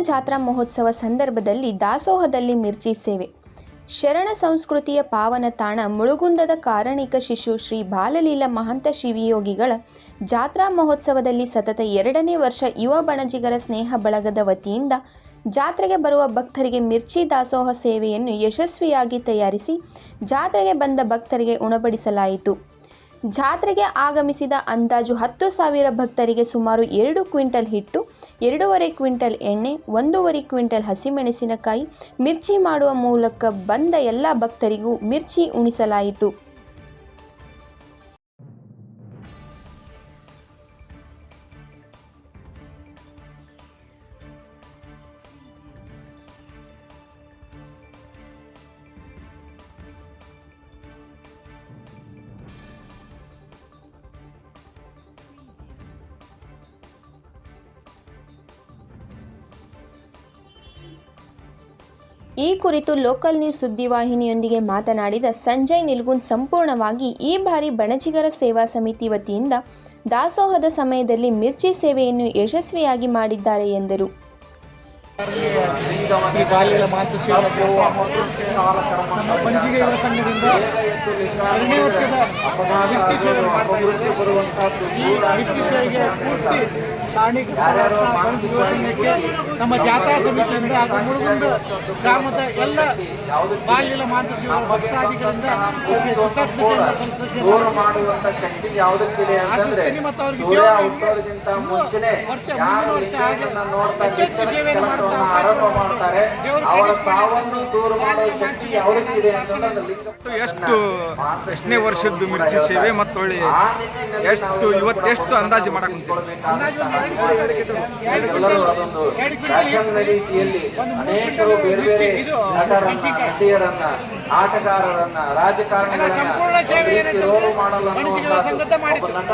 ಜಾತ್ರಾ ಮಹೋತ್ಸವ ಸಂದರ್ಭದಲ್ಲಿ ದಾಸೋಹದಲ್ಲಿ ಮಿರ್ಚಿ ಸೇವೆ. ಶರಣ ಸಂಸ್ಕೃತಿಯ ಪಾವನ ತಾಣ ಮುಳುಗುಂದದ ಕಾರಣಿಕ ಶಿಶು ಶ್ರೀ ಬಾಲಲೀಲಾ ಮಹಂತ ಶಿವಿಯೋಗಿಗಳ ಜಾತ್ರಾ ಮಹೋತ್ಸವದಲ್ಲಿ ಸತತ ಎರಡನೇ ವರ್ಷ ಯುವ ಬಣಜಿಗರ ಸ್ನೇಹ ಬಳಗದ ವತಿಯಿಂದ ಜಾತ್ರೆಗೆ ಬರುವ ಭಕ್ತರಿಗೆ ಮಿರ್ಚಿ ದಾಸೋಹ ಸೇವೆಯನ್ನು ಯಶಸ್ವಿಯಾಗಿ ತಯಾರಿಸಿ ಜಾತ್ರೆಗೆ ಬಂದ ಭಕ್ತರಿಗೆ ಉಣಬಡಿಸಲಾಯಿತು. ಜಾತ್ರೆಗೆ ಆಗಮಿಸಿದ ಅಂದಾಜು ಹತ್ತು ಸಾವಿರ ಭಕ್ತರಿಗೆ ಸುಮಾರು ಎರಡು ಕ್ವಿಂಟಲ್ ಹಿಟ್ಟು, ಎರಡೂವರೆ ಕ್ವಿಂಟಲ್ ಎಣ್ಣೆ, ಒಂದೂವರೆ ಕ್ವಿಂಟಲ್ ಹಸಿಮೆಣಸಿನಕಾಯಿ, ಮಿರ್ಚಿ ಮಾಡುವ ಮೂಲಕ ಬಂದ ಎಲ್ಲ ಭಕ್ತರಿಗೂ ಮಿರ್ಚಿ ಉಣಿಸಲಾಯಿತು. ಈ ಕುರಿತು ಲೋಕಲ್ ನ್ಯೂಸ್ ಸುದ್ದಿವಾಹಿನಿಯೊಂದಿಗೆ ಮಾತನಾಡಿದ ಸಂಜಯ್ ನಿಲ್ಗುನ್ ಸಂಪೂರ್ಣವಾಗಿ ಈ ಬಾರಿ ಬಣಜಿಗರ ಸೇವಾ ಸಮಿತಿ ವತಿಯಿಂದ ದಾಸೋಹದ ಸಮಯದಲ್ಲಿ ಮಿರ್ಚಿ ಸೇವೆಯನ್ನು ಯಶಸ್ವಿಯಾಗಿ ಮಾಡಿದ್ದಾರೆ ಎಂದರು. ಶ್ರೀ ಬಾಲ್ಯದ ಮಾತು ನಮ್ಮ ಪಂಜಿಗೆ ಯುವ ಸಂಘದಿಂದ ಎರಡನೇ ವರ್ಷದ ಮಿರ್ಚಿ ಸೇವೆ. ಈ ಮಿರ್ಚಿ ಸೇವೆಗೆ ಪೂರ್ತಿ ಯುವ ಸಂಘಕ್ಕೆ ನಮ್ಮ ಜಾತ್ರಾ ಸಮಿತಿಯಿಂದ ಹಾಗೂ ಮುಳುಗುಂದ ಗ್ರಾಮದ ಎಲ್ಲ ಬಾಲ್ಯಲ ಮಾತೃಶ್ರೀ ಭಕ್ತಾದಿಗಳಿಂದ ಅವರಿಗೆ ಕೃತಜ್ಞತೆಯನ್ನು ಅಂತಂದ್ರೆ ಆಶಿಸ್ತೀನಿ ಮತ್ತು ಅವರಿಗೆ ವರ್ಷ ಮುಂದಿನ ವರ್ಷ ಹಾಗೆ ಹೆಚ್ಚು ಹೆಚ್ಚು ಸೇವೆಯನ್ನು ಮಾಡ್ತಾ ಕೆಲಸವನ್ನ ಅವಕಾಶವನ್ನು ಆರಂಭ ಮಾಡ್ತಾರೆ. ಅವರ ದೂರ ಮಾಡೋ ಶಕ್ತಿ ಅಂತಂದ್ರೆ ಎಷ್ಟು ಎಷ್ಟನೇ ವರ್ಷದ್ದು ಮಿರ್ಚಿ ಸೇವೆ ಮತ್ತು ಒಳ್ಳೆ ಎಷ್ಟು ಇವತ್ತು ಎಷ್ಟು ಅಂದಾಜು ಮಾಡಕ್ ಅಂದಾಜು ರೀತಿಯಲ್ಲಿ ಅನೇಕರು ಬೇರೆ ಬೇರೆ ನಟರನ್ನ ಆಟಗಾರರನ್ನ ರಾಜಕಾರಣಿಗಳನ್ನ ಮಾಡಲು ನಟ